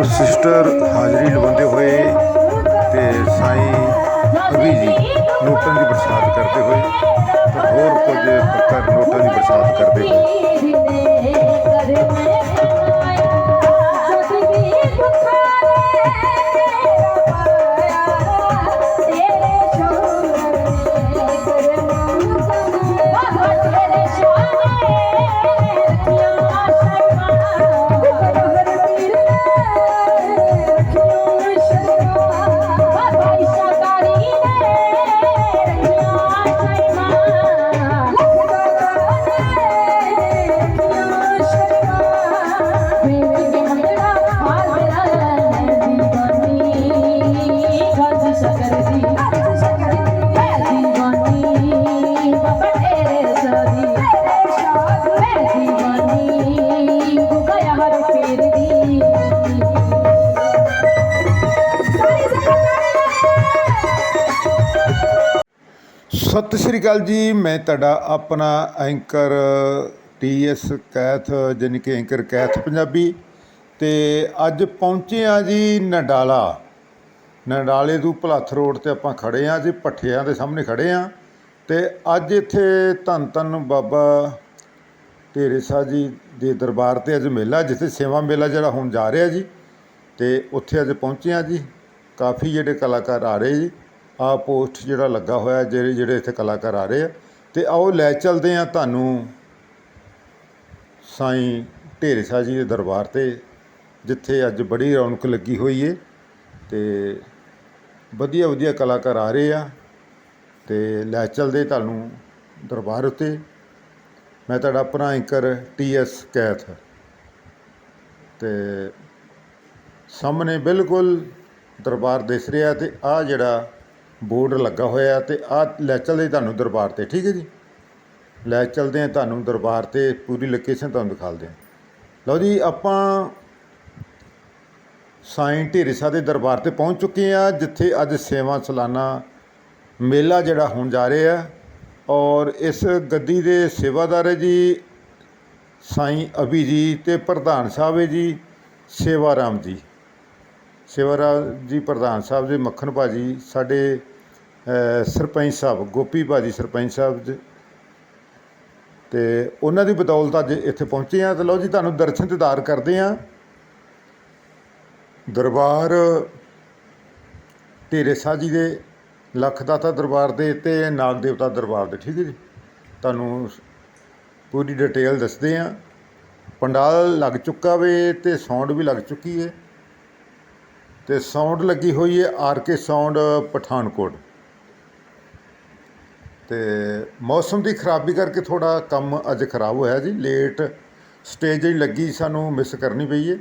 ਔਰ ਸਿਸਟਰ ਹਾਜ਼ਰੀ ਲਵਾਉਂਦੇ ਹੋਏ ਤੇ ਸਾਈਂ ਅਭੀ ਜੀ ਨੋਟਾਂ ਦੀ ਬਰਸਾਤ ਕਰਦੇ ਹੋਏ ਤੇ ਹੋਰ ਕੁਝ ਪੱਕਰ ਨੋਟਾਂ ਦੀ ਬਰਸਾਤ ਕਰਦੇ ਹੋਏ। ਸਤਿ ਸ੍ਰੀ ਅਕਾਲ ਜੀ, ਮੈਂ ਤੁਹਾਡਾ ਆਪਣਾ ਐਂਕਰ ਟੀਐਸ ਕੈਥ, ਜਾਣੀ ਕਿ ਐਂਕਰ ਕੈਥ ਪੰਜਾਬੀ। ਤੇ ਅੱਜ ਪਹੁੰਚੇ ਆ ਜੀ ਨਡਾਲਾ। ਨਡਾਲੇ ਤੋਂ ਭਲੱਥ ਰੋਡ ਤੇ ਆਪਾਂ ਖੜੇ ਆ ਜੀ, ਭੱਠਿਆਂ ਦੇ ਸਾਹਮਣੇ ਖੜੇ ਆ ਤੇ ਅੱਜ ਇੱਥੇ ਧੰਨ ਧੰਨ ਬਾਬਾ ਢੇਰੇ ਸਾਹਿਬ ਜੀ ਦੇ ਦਰਬਾਰ ਤੇ ਅੱਜ ਮੇਲਾ, ਜਿੱਥੇ ਸੇਵਾ ਮੇਲਾ ਜਿਹੜਾ ਹੁਣ ਜਾ ਰਿਹਾ ਜੀ, ਤੇ ਉੱਥੇ ਅੱਜ ਪਹੁੰਚੇ ਆ ਜੀ। ਕਾਫੀ ਜਿਹੜੇ ਕਲਾਕਾਰ ਆ ਰਹੇ ਜੀ। ਆ ਪੋਸਟ ਜਿਹੜਾ ਲੱਗਾ ਹੋਇਆ, ਜਿਹੜੇ ਜਿਹੜੇ ਇੱਥੇ ਕਲਾਕਾਰ ਆ ਰਹੇ ਆ। ਤੇ ਆਓ ਲੈ ਚੱਲਦੇ ਆ ਤੁਹਾਨੂੰ ਸਾਈਂ ਢੇਰੇ ਸਾਹਿਬ ਜੀ ਦੇ ਦਰਬਾਰ ਤੇ, ਜਿੱਥੇ ਅੱਜ ਬੜੀ ਰੌਣਕ ਲੱਗੀ ਹੋਈ ਏ। ਤੇ ਵਧੀਆ ਵਧੀਆ ਕਲਾਕਾਰ ਆ ਰਹੇ ਆ। ਤੇ ਲੈ ਚੱਲਦੇ ਤੁਹਾਨੂੰ ਦਰਬਾਰ ਉੱਤੇ। ਮੈਂ ਤੁਹਾਡਾ ਆਪਣਾ ਐਂਕਰ ਟੀ ਟੀਐਸ ਕੈਥ ਤੇ ਸਾਹਮਣੇ ਬਿਲਕੁਲ ਦਰਬਾਰ ਦਿਸ ਰਿਹਾ ਤੇ ਆ ਜਿਹੜਾ ਬੋਰਡ ਲੱਗਾ ਹੋਇਆ ਤੇ ਆ ਲੈ ਚੱਲਦੇ ਤੁਹਾਨੂੰ ਦਰਬਾਰ ਤੇ, ਠੀਕ ਹੈ ਜੀ? ਲੈ ਚੱਲਦੇ ਆ ਤੁਹਾਨੂੰ ਦਰਬਾਰ ਤੇ, ਪੂਰੀ ਲੋਕੇਸ਼ਨ ਤੁਹਾਨੂੰ ਦਿਖਾਲਦੇ ਆ। ਲਓ ਜੀ, ਆਪਾਂ ਸਾਈਂ ਢੇਰੇ ਦੇ ਦਰਬਾਰ ਤੇ ਪਹੁੰਚ ਚੁੱਕੇ ਆ, ਜਿੱਥੇ ਅੱਜ ਸੇਵਾ ਸਾਲਾਨਾ ਮੇਲਾ ਜਿਹੜਾ ਹੋਣ ਜਾ ਰਿਹਾ। ਹੈ ਔਰ ਇਸ ਗੱਦੀ ਦੇ ਸੇਵਾਦਾਰ ਹੈ ਜੀ, ਸਾਈਂ ਅਭੀ ਜੀ ਤੇ ਪ੍ਰਧਾਨ ਸਾਹਿਬ ਹੈ ਜੀ ਸੇਵਾ ਰਾਮ ਜੀ। ਸੇਵਾ ਰਾਮ ਜੀ, ਪ੍ਰਧਾਨ ਸਾਹਿਬ ਦੇ ਮੱਖਣ ਭਾਜੀ, ਸਾਡੇ ਸਰਪੰਚ ਸਾਹਿਬ, ਗੋਪੀ ਭਾਜੀ ਸਰਪੰਚ ਸਾਹਿਬ ਜੀ। ਤੇ ਉਹਨਾਂ ਦੀ ਬਦੌਲਤ ਅੱਜ ਇੱਥੇ ਪਹੁੰਚੇ ਆ ਤੇ ਲਓ ਜੀ, ਤੁਹਾਨੂੰ ਦਰਸ਼ਨ ਦਿਦਾਰ ਕਰਦੇ ਆ ਦਰਬਾਰ, ਢੇਰੇ ਸਾਹਿਬ ਜੀ ਦੇ ਲੱਖਦਾਤਾ ਦਰਬਾਰ ਦੇ ਤੇ ਨਾਗ ਦੇਵਤਾ ਦਰਬਾਰ ਦੇ, ਠੀਕ ਹੈ ਜੀ। ਤੁਹਾਨੂੰ ਪੂਰੀ ਡਿਟੇਲ ਦੱਸਦੇ ਆ ਪੰਡਾਲ ਲੱਗ ਚੁੱਕਾ ਵੇ ਤੇ ਸਾਊਂਡ ਵੀ ਲੱਗ ਚੁੱਕੀ ਹੈ। ਤੇ ਸਾਊਂਡ ਲੱਗੀ ਹੋਈ ਹੈ ਆਰ ਕੇ ਸਾਊਂਡ ਪਠਾਨਕੋਟ। ਤੇ ਮੌਸਮ ਦੀ ਖਰਾਬੀ ਕਰਕੇ ਥੋੜਾ ਕੰਮ ਅੱਜ ਖਰਾਬ ਹੋਇਆ ਜੀ। ਲੇਟ ਸਟੇਜ ਜਿਹੜੀ ਲੱਗੀ, ਸਾਨੂੰ ਮਿਸ ਕਰਨੀ ਪਈ ਹੈ।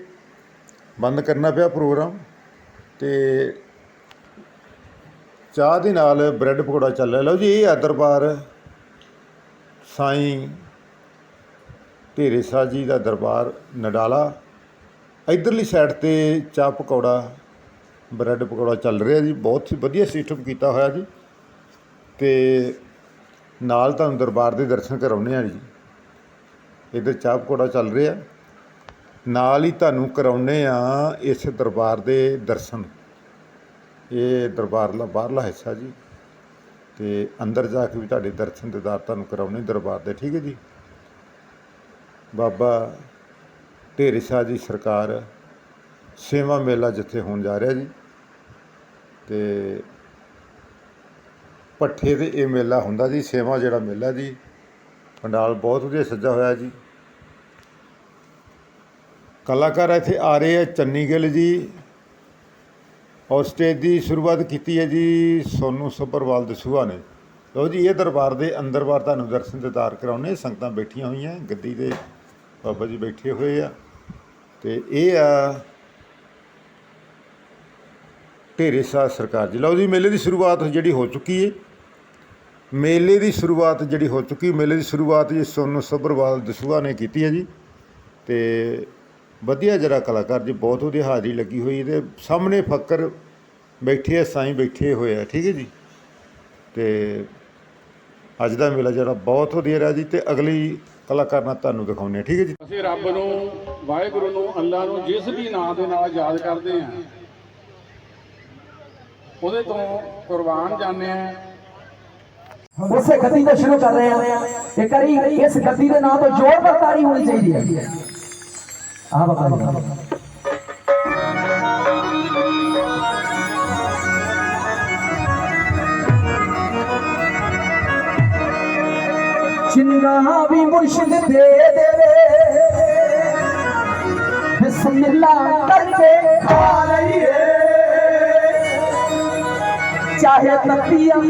ਬੰਦ ਕਰਨਾ ਪਿਆ ਪ੍ਰੋਗਰਾਮ ਤੇ ਚਾਹ ਦੇ ਨਾਲ ਬ੍ਰੈਡ ਪਕੌੜਾ ਚੱਲ ਰਿਹਾ। ਲਓ ਜੀ, ਇਹ ਆ ਦਰਬਾਰ ਸਾਈਂ ਢੇਰੇ ਸਾਹਿਬ ਜੀ ਦਾ ਦਰਬਾਰ, ਨਡਾਲਾ। ਇਧਰਲੀ ਸਾਈਡ ਤੇ ਚਾਹ ਪਕੌੜਾ, ਬ੍ਰੈਡ ਪਕੌੜਾ ਚੱਲ ਰਿਹਾ ਜੀ। ਬਹੁਤ ਹੀ ਵਧੀਆ ਸਿਸਟਮ ਕੀਤਾ ਹੋਇਆ ਜੀ। ਤੇ ਨਾਲ ਤੁਹਾਨੂੰ ਦਰਬਾਰ ਦੇ ਦਰਸ਼ਨ ਕਰਾਉਣੇ ਆ ਜੀ। ਇਧਰ ਚਾਹ ਪਕੌੜਾ ਚੱਲ ਰਿਹਾ। ਨਾਲ ਹੀ ਤੁਹਾਨੂੰ ਕਰਾਉਣੇ ਆ ਇਸ ਦਰਬਾਰ ਦੇ ਦਰਸ਼ਨ। ਇਹ ਦਰਬਾਰ ਦਾ ਬਾਹਰਲਾ ਹਿੱਸਾ ਜੀ। ਤੇ ਅੰਦਰ ਜਾ ਕੇ ਵੀ ਤੁਹਾਡੇ ਦਰਸ਼ਨ ਦਿਦਾਰ ਤੁਹਾਨੂੰ ਕਰਾਉਣੇ ਦਰਬਾਰ ਦੇ, ਠੀਕ ਹੈ ਜੀ? ਬਾਬਾ ਢੇਰੇ ਸਾਹਿਬ ਜੀ ਸਰਕਾਰ ਸੇਵਾ ਮੇਲਾ ਜਿੱਥੇ ਹੋਣ ਜਾ ਰਿਹਾ ਜੀ, ਤੇ ਪੱਠੇ ਤੇ ਇਹ ਮੇਲਾ ਹੁੰਦਾ ਜੀ, ਸੇਵਾ ਜਿਹੜਾ ਮੇਲਾ ਜੀ, ਪੰਡਾਲ ਬਹੁਤ ਵਧੀਆ ਸੱਜਾ ਹੋਇਆ ਜੀ। ਕਲਾਕਾਰ ਇੱਥੇ ਆ ਰਹੇ ਆ ਚੰਨੀ ਗਿੱਲ ਜੀ ਔਰ ਸਟੇਜ ਦੀ ਸ਼ੁਰੂਆਤ ਕੀਤੀ ਹੈ ਜੀ ਸੋਨੂ ਸੱਭਰਵਾਲ ਦਸੂਹਾ ਨੇ। ਲਓ ਜੀ, ਇਹ ਦਰਬਾਰ ਦੇ ਅੰਦਰ ਬਾਰ ਤੁਹਾਨੂੰ ਦਰਸ਼ਨ ਦਿਦਾਰ ਕਰਾਉਣੇ ਸੰਗਤਾਂ ਬੈਠੀਆਂ ਹੋਈਆਂ, ਗੱਦੀ ਦੇ ਬਾਬਾ ਜੀ ਬੈਠੇ ਹੋਏ ਆ। ਤੇ ਇਹ ਆ ਢੇਰੇ ਸਾਹਿਬ ਸਰਕਾਰ ਜੀ। ਲਓ ਜੀ, ਮੇਲੇ ਦੀ ਸ਼ੁਰੂਆਤ ਜਿਹੜੀ ਹੋ ਚੁੱਕੀ ਹੈ ਮੇਲੇ ਦੀ ਸ਼ੁਰੂਆਤ ਜਿਹੜੀ ਹੋ ਚੁੱਕੀ, ਮੇਲੇ ਦੀ ਸ਼ੁਰੂਆਤ ਜੀ ਸੋਨੂ ਸੱਭਰਵਾਲ ਦਸੂਹਾ ਨੇ ਕੀਤੀ ਹੈ ਜੀ। ਤੇ ਵਧੀਆ ਜਰਾ ਕਲਾਕਾਰ ਜੀ ਬਹੁਤ ਉਹਦੀ ਹਾਜ਼ਰੀ ਲੱਗੀ ਹੋਈ ਤੇ ਸਾਹਮਣੇ ਫੱਕਰ ਬੈਠੇ ਆ ਸਾਈਂ ਬੈਠੇ ਹੋਏ ਆ ਠੀਕ ਹੈ ਜੀ। ਤੇ ਅੱਜ ਦਾ ਮੇਲਾ ਜਿਹੜਾ ਬਹੁਤ ਵਧੀਆ ਰਿਹਾ ਜੀ ਤੇ ਅਗਲੀ ਕਲਾਕਾਰ ਨਾਲ ਤੁਹਾਨੂੰ ਦਿਖਾਉਂਦੇ ਹਾਂ ਠੀਕ ਹੈ ਜੀ। ਅਸੀਂ ਰੱਬ ਨੂੰ ਵਾਹਿਗੁਰੂ ਨੂੰ ਅੱਲਾ ਨੂੰ ਜਿਸ ਵੀ ਨਾਮ ਦੇ ਨਾਲ ਯਾਦ ਕਰਦੇ ਹਾਂ ਉਹਦੇ ਤੋਂ ਕੁਰਬਾਨ ਜਾਂਦੇ ਹਾਂ। ਉਸੇ ਗੱਦੀ ਤੋਂ ਸ਼ੁਰੂ ਕਰ ਰਹੇ ਹਾਂ। ਇੱਕ ਵਾਰੀ ਇਸ ਗੱਦੀ ਦੇ ਨਾਂ ਤੋਂ ਜ਼ੋਰਦਾਰ ਤਾੜੀ ਹੋਣੀ ਚਾਹੀਦੀ ਹੈ। ਆ ਬਾਬਾ ਜੀ ਜਿੰਨਾ ਵੀ ਮੁਰਸ਼ਿਦ ਦੇ ਦੇਵੇ ਬਿਸਮਿਲ੍ਲਾ ਕਰਕੇ ਖਾ ਲਈਏ ਚਾਹੇ ਤੱਤੀਆਂ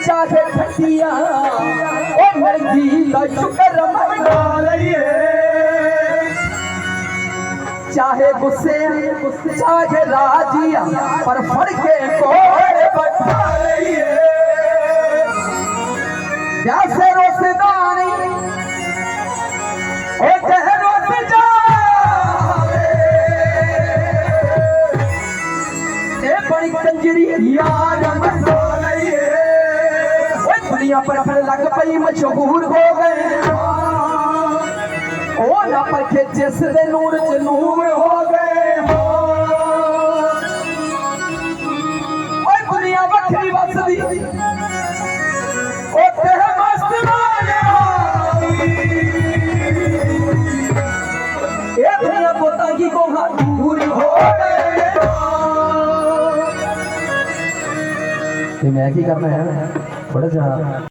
ਚਾਹੇ ਖੱਟੀਆਂ ਉਹ ਮਰਦੀ ਦਾ ਸ਼ੁਕਰ ਮਨਾ ਲਈਏ ਚਾਹੇ ਗੁੱਸੇ, ਚਾਹੇ ਰਾਜੀਆਂ ਪਰ ਫੜ ਕੇ ਕੋਲ ਬਠਾ ਲਈਏ। ਪਿਆਸੇ ਰੋਸਦਾਨੀ ਉਹ ਕਹਿ ਰੋਸ ਜਾਵੇ। ਇਹ ਬੜੀ ਕੰਜਰੀ ਯਾਰ ਮਸੋ ਲਈਏ। ਓਏ ਦੁਨੀਆ ਪਰ ਫਿਰ ਲੱਗ ਪਈ ਮਸ਼ਹੂਰ ਹੋ ਗਏ। ਉਹ ਨਾ ਪਰਖੇ, ਜਿਸ ਦੇ ਨੂਰ ਚ ਨੂਰ ਹੋ ਗਏ ਹੋ ਓਏ ਦੁਨੀਆ ਵੱਖਰੀ ਵਸਦੀ। ਉਹ ਤੇ ਮਸਤ ਇਹ ਦੁਨੀਆ ਪੋਤਾ ਕੀ ਕੋਹਾ ਦੂਰ ਹੋ ਗਏ। ਤੇ ਮੈਂ ਕੀ ਕਰਨਾ ਹੈ? ਥੋੜਾ ਜਿਹਾ